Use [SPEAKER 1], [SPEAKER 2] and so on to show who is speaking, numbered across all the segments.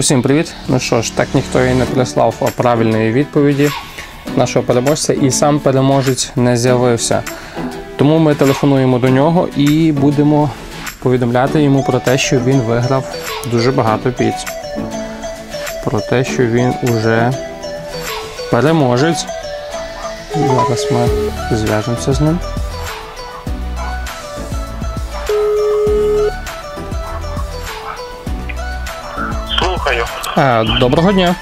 [SPEAKER 1] Усім привіт! Ну що ж, так ніхто і не прислав правильної відповіді нашого переможця, і сам переможець не з'явився. Тому ми телефонуємо до нього і будемо повідомляти йому про те, що він виграв дуже багато піц. Про те, що він уже переможець. Зараз ми зв'яжемося з ним.
[SPEAKER 2] Слухаю.
[SPEAKER 1] А, доброго дня,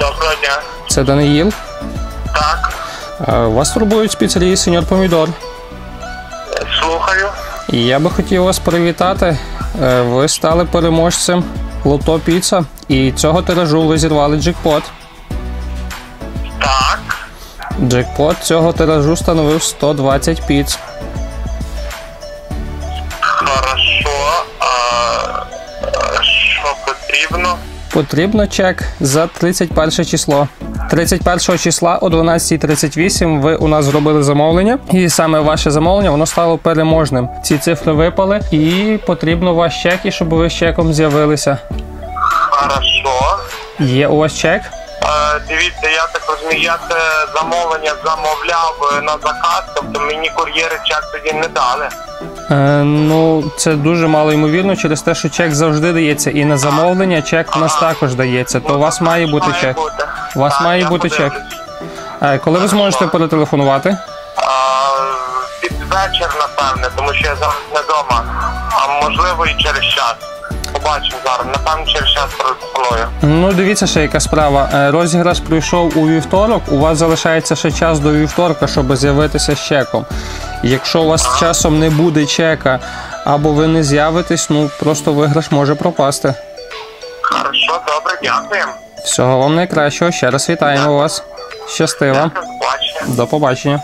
[SPEAKER 2] Доброго дня.
[SPEAKER 1] це Даниїл.
[SPEAKER 2] Так,
[SPEAKER 1] А, Вас турбують з Сеньор Помідор.
[SPEAKER 2] слухаю.
[SPEAKER 1] Я би хотів вас привітати. Е, Ви стали переможцем Лото Піца, і цього тиражу ви зірвали джекпот.
[SPEAKER 2] Так.
[SPEAKER 1] Джекпот цього тиражу становив 120 піц.
[SPEAKER 2] Хорошо. А, що потрібно?
[SPEAKER 1] Потрібно чек за 31 число. 31 числа о 12.38 ви у нас зробили замовлення, і саме ваше замовлення воно стало переможним. Ці цифри випали, і потрібно ваш чек, і щоб ви з чеком з'явилися.
[SPEAKER 2] Хорошо.
[SPEAKER 1] Є у вас чек?
[SPEAKER 2] Дивіться, я так розумію, я це замовлення замовляв на заказ, тобто мені кур'єри чек тоді не дали.
[SPEAKER 1] Е, ну, це дуже мало ймовірно через те, що чек завжди дається, і на замовлення чек у нас також дається. То у вас має бути
[SPEAKER 2] Має
[SPEAKER 1] чек.
[SPEAKER 2] бути.
[SPEAKER 1] У вас
[SPEAKER 2] Так,
[SPEAKER 1] має
[SPEAKER 2] я
[SPEAKER 1] бути чек.
[SPEAKER 2] подивлюсь.
[SPEAKER 1] Е, коли ви зможете перетелефонувати?
[SPEAKER 2] А, під вечір, напевне, тому що я зараз не вдома. А можливо і через час. Побачимо зараз. Напевно, через час перетелефоную.
[SPEAKER 1] Ну, дивіться ще яка справа. Е, Розіграш пройшов у вівторок. У вас залишається ще час до вівторка, щоб з'явитися з чеком. Якщо у вас часом не буде чека або ви не з'явитесь, ну просто виграш може пропасти.
[SPEAKER 2] Хорошо, добре, дякуємо.
[SPEAKER 1] Всього вам найкращого. Ще раз вітаємо вас.
[SPEAKER 2] Побачення.
[SPEAKER 1] До побачення.